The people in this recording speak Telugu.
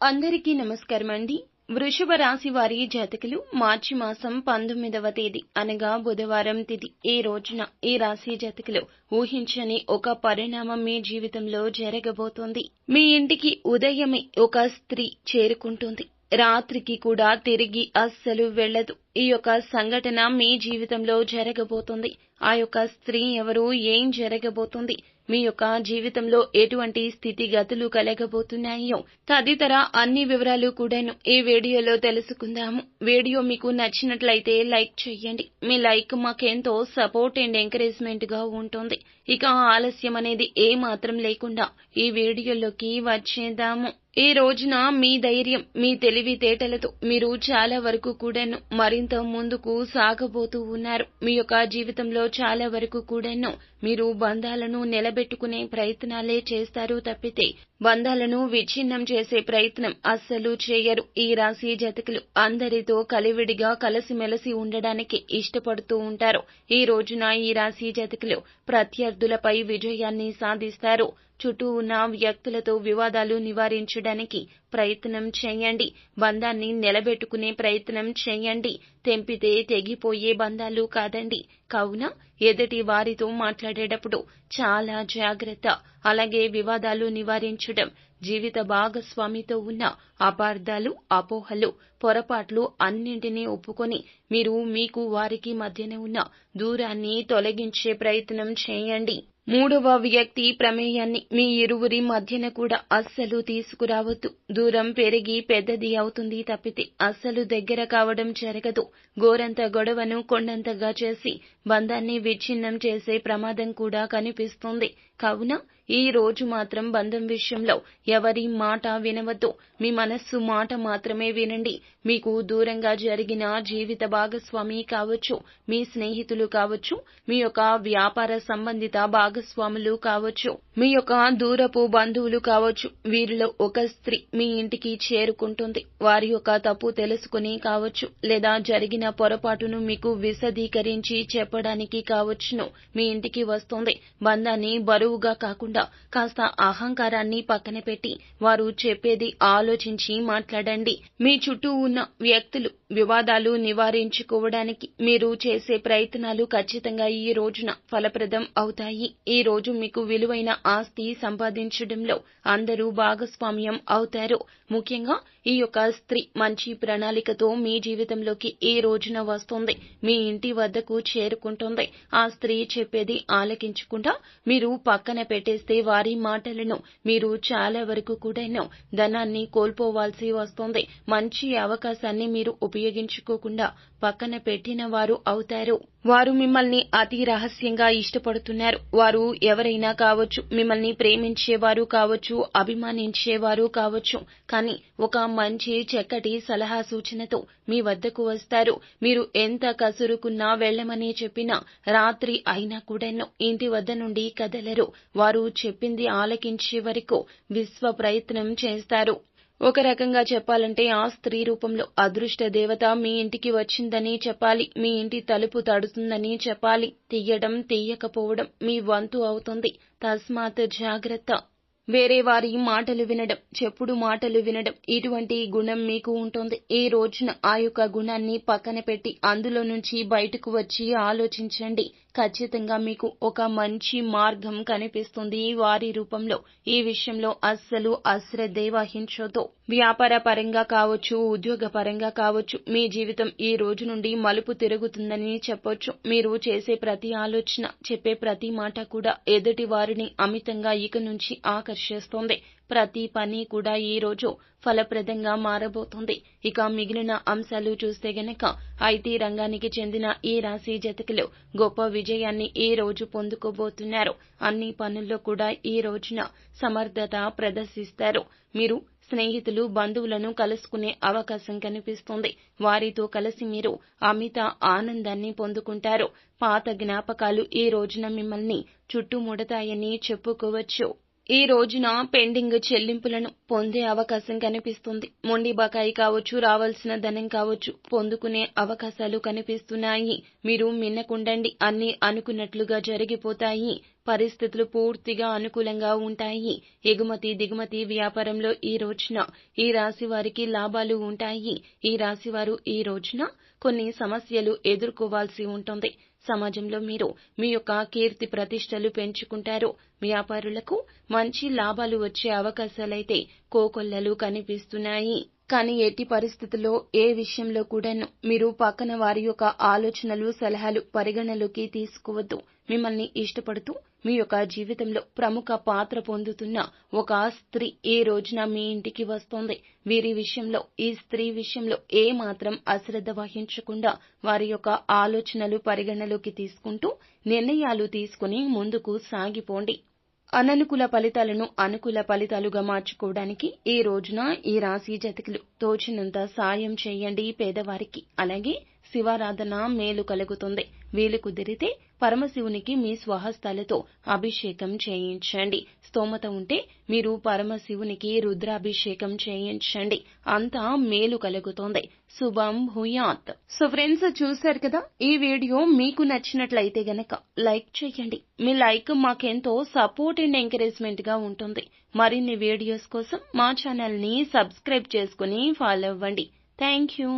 అందరికీ నమస్కారం అండి వృషభ రాశి వారి జాతకులు మార్చి మాసం పంతొమ్మిదవ తేదీ అనగా బుధవారం తిథి ఈ రోజున ఈ రాశి జాతకులు ఊహించని ఒక పరిణామం మీ జీవితంలో జరగబోతోంది. మీ ఇంటికి ఉదయమే ఒక స్త్రీ చేరుకుంటుంది. రాత్రికి కూడా తిరిగి అస్సలు వెళ్ళదు. ఈ యొక్క సంఘటన మీ జీవితంలో జరగబోతుంది. ఆ యొక్క స్త్రీ ఎవరు ఏం జరగబోతుంది? మీ యొక్క జీవితంలో ఎటువంటి స్థితిగతులు కలగబోతున్నాయో? తదితర అన్ని వివరాలు కూడాను ఈ వీడియోలో తెలుసుకుందాము. వీడియో మీకు నచ్చినట్లయితే లైక్ చేయండి. మీ లైక్ మాకెంతో సపోర్ట్ అండ్ ఎంకరేజ్మెంట్గా ఉంటుంది. ఇక ఆలస్యం అనేది ఏ మాత్రం లేకుండా ఈ వీడియోలోకి వచ్చేద్దాము. ఈ రోజున మీ ధైర్యం మీ తెలివితేటలతో మీరు చాలా వరకు కూడాను మరింత ముందుకు సాగబోతూ ఉన్నారు. మీ యొక్క జీవితంలో చాలా వరకు కూడాను మీరు బంధాలను నిలబెట్టుకునే ప్రయత్నాలే చేస్తారు తప్పితే బంధాలను విచ్ఛిన్నం చేసే ప్రయత్నం అస్సలు చేయరు. ఈ రాశి జతకులు అందరితో కలివిడిగా కలిసిమెలిసి ఉండడానికి ఇష్టపడుతూ ఉంటారు. ఈ రోజున ఈ రాశి జతకులు ప్రత్యర్థులపై విజయాన్ని సాధిస్తారు. చుట్టూ ఉన్న వ్యక్తులతో వివాదాలు నివారించడానికి ప్రయత్నం చేయండి. బంధాన్ని నిలబెట్టుకునే ప్రయత్నం చేయండి. తెంపితే తెగిపోయే బంధాలు కాదండి. కావున ఎదుటి వారితో మాట్లాడేటప్పుడు చాలా జాగ్రత్త. అలాగే వివాదాలు నివారించడం జీవిత భాగస్వామితో ఉన్న అపార్థాలు అపోహలు పొరపాట్లు అన్నింటినీ ఒప్పుకొని మీరు మీకు వారికి మధ్యన ఉన్న దూరాన్ని తొలగించే ప్రయత్నం చేయండి. మూడవ వ్యక్తి ప్రమేయాన్ని మీ ఇరువురి మధ్యన కూడా అస్సలు తీసుకురావద్దు. దూరం పెరిగి పెద్దది అవుతుంది తప్పితే అస్సలు దగ్గర కావడం జరగదు. గోరంత గొడవను కొండంతగా చేసి బంధాన్ని విచ్ఛిన్నం చేసే ప్రమాదం కూడా కనిపిస్తుంది. కావున ఈ రోజు మాత్రం బంధం విషయంలో ఎవరి మాట వినవద్దు. మీ మనస్సు మాట మాత్రమే వినండి. మీకు దూరంగా జరిగిన జీవిత భాగస్వామి కావచ్చు మీ స్నేహితులు కావచ్చు మీ యొక్క వ్యాపార సంబంధిత భాగస్వాములు కావచ్చు మీ యొక్క దూరపు బంధువులు కావచ్చు. వీరిలో ఒక స్త్రీ మీ ఇంటికి చేరుకుంటుంది. వారి యొక్క తప్పు తెలుసుకుని కావచ్చు లేదా జరిగిన పొరపాటును మీకు విశదీకరించి చెప్పడానికి కావచ్చును. మీ ఇంటికి వస్తుంది. బంధాన్ని బరువుగా కాకుండా కాస్త అహంకారాన్ని పక్కన పెట్టి వారు చెప్పేది ఆలోచించి మాట్లాడండి. మీ చుట్టూ ఉన్న వ్యక్తులు వివాదాలు నివారించుకోవడానికి మీరు చేసే ప్రయత్నాలు ఖచ్చితంగా ఈ రోజున ఫలప్రదం అవుతాయి. ఈ రోజు మీకు విలువైన ఆస్తి సంపాదించడంలో అందరూ భాగస్వామ్యం అవుతారు. ముఖ్యంగా ఈ యొక్క స్త్రీ మంచి ప్రణాళికతో మీ జీవితంలోకి ఏ రోజున వస్తుంది? మీ ఇంటి వద్దకు చేరుకుంటుంది. ఆ స్త్రీ చెప్పేది ఆలకించకుండా మీరు పక్కన పెట్టేస్తే వారి మాటలను మీరు చాలా వరకు కూడాను ధనాన్ని కోల్పోవాల్సి వస్తుంది. మంచి అవకాశాన్ని మీరు ఉపయోగించుకోకుండా పక్కన పెట్టిన వారు అవుతారు. వారు మిమ్మల్ని అతి రహస్యంగా ఇష్టపడుతున్నారు. వారు ఎవరైనా కావచ్చు మిమ్మల్ని ప్రేమించేవారు కావచ్చు అభిమానించేవారు కావచ్చు కానీ ఒక మంచి చక్కటి సలహా సూచనతో మీ వద్దకు వస్తారు. మీరు ఎంత కసురుకున్నా వెళ్ళమని చెప్పినా రాత్రి అయినా కూడాను ఇంటి వద్ద నుండి కదలరు. వారు చెప్పింది ఆలకించే వరకు విశ్వ ప్రయత్నం చేస్తారు. ఒక రకంగా చెప్పాలంటే ఆ స్త్రీ రూపంలో అదృష్ట దేవత మీ ఇంటికి వచ్చిందని చెప్పాలి. మీ ఇంటి తలుపు తడుతుందని చెప్పాలి. తీయడం తీయకపోవడం మీ వంతు అవుతుంది. తస్మాత్ జాగ్రత్త. వేరే వారి మాటలు వినడం చెప్పుడు మాటలు వినడం ఇటువంటి గుణం మీకు ఉంటుంది. ఈ రోజున ఆ యొక్క గుణాన్ని పక్కన పెట్టి అందులో నుంచి బయటకు వచ్చి ఆలోచించండి. ఖచ్చితంగా మీకు ఒక మంచి మార్గం కనిపిస్తుంది. వారి రూపంలో ఈ విషయంలో అస్సలు అశ్రద్ధే వహించొద్దు. వ్యాపార పరంగా కావచ్చు ఉద్యోగ పరంగా కావచ్చు మీ జీవితం ఈ రోజు నుండి మలుపు తిరుగుతుందని చెప్పొచ్చు. మీరు చేసే ప్రతి ఆలోచన చెప్పే ప్రతి మాట కూడా ఎదుటి వారిని అమితంగా ఇక నుంచి ఆకర్షిస్తుంది. ప్రతి పని కూడా ఈ రోజు ఫలప్రదంగా మారబోతుంది. ఇక మిగిలిన అంశాలు చూస్తే గనక ఐటీ రంగానికి చెందిన ఈ రాశి జతకులు గొప్ప విజయాన్ని ఈ రోజు పొందుకోబోతున్నారు. అన్ని పనుల్లో కూడా ఈ రోజున సమర్థత ప్రదర్శిస్తారు. మీరు స్నేహితులు బంధువులను కలుసుకునే అవకాశం కనిపిస్తుంది. వారితో కలిసి మీరు అమిత ఆనందాన్ని పొందుకుంటారు. పాత జ్ఞాపకాలు ఈ రోజున మిమ్మల్ని చుట్టుముడతాయని చెప్పుకోవచ్చు. ఈ రోజున పెండింగ్ చెల్లింపులను పొందే అవకాశం కనిపిస్తుంది. మొండి బకాయి కావచ్చు రావాల్సిన ధనం కావచ్చు పొందుకునే అవకాశాలు కనిపిస్తున్నాయి. మీరు మిన్నకుండండి అన్ని అనుకున్నట్లుగా జరిగిపోతాయి. పరిస్థితులు పూర్తిగా అనుకూలంగా ఉంటాయి. ఎగుమతి దిగుమతి వ్యాపారంలో ఈ రోజున ఈ రాశి వారికి లాభాలు ఉంటాయి. ఈ రాశి వారు ఈ రోజున కొన్ని సమస్యలు ఎదుర్కోవాల్సి ఉంటుంది. సమాజంలో మీరు మీ యొక్క కీర్తి ప్రతిష్టలు పెంచుకుంటారు. వ్యాపారులకు మంచి లాభాలు వచ్చే అవకాశాలైతే కోకొల్లలు కనిపిస్తున్నాయి. కానీ ఎట్టి పరిస్థితుల్లో ఏ విషయంలో కూడాను మీరు పక్కన వారి యొక్క ఆలోచనలు సలహాలు పరిగణలోకి తీసుకోవద్దు. మిమ్మల్ని ఇష్టపడుతూ మీ యొక్క జీవితంలో ప్రముఖ పాత్ర పొందుతున్న ఒక స్త్రీ ఈ రోజున మీ ఇంటికి వస్తోంది. వీరి విషయంలో ఈ స్త్రీ విషయంలో ఏ మాత్రం అశ్రద్ధ వహించకుండా వారి యొక్క ఆలోచనలు పరిగణలోకి తీసుకుంటూ నిర్ణయాలు తీసుకుని ముందుకు సాగిపోండి. అననుకూల ఫలితాలను అనుకూల ఫలితాలుగా మార్చుకోవడానికి ఈ రోజున ఈ రాశి జతకులు తోచినంత సాయం చేయండి పేదవారికి. అలాగే శివారాధన మేలు కలుగుతుంది. వీలు కుదిరితే పరమశివునికి మీ స్వహస్తాలతో అభిషేకం చేయించండి. స్తోమత ఉంటే మీరు పరమశివునికి రుద్రాభిషేకం చేయించండి. అంతా మేలు కలుగుతోంది. శుభం భూయాత్. సో ఫ్రెండ్స్ చూశారు కదా? ఈ వీడియో మీకు నచ్చినట్లయితే గనక లైక్ చేయండి. మీ లైక్ మాకెంతో సపోర్ట్ అండ్ ఎంకరేజ్మెంట్గా ఉంటుంది. మరిన్ని వీడియోస్ కోసం మా ఛానల్ని సబ్స్క్రైబ్ చేసుకుని ఫాలో అవ్వండి. Thank you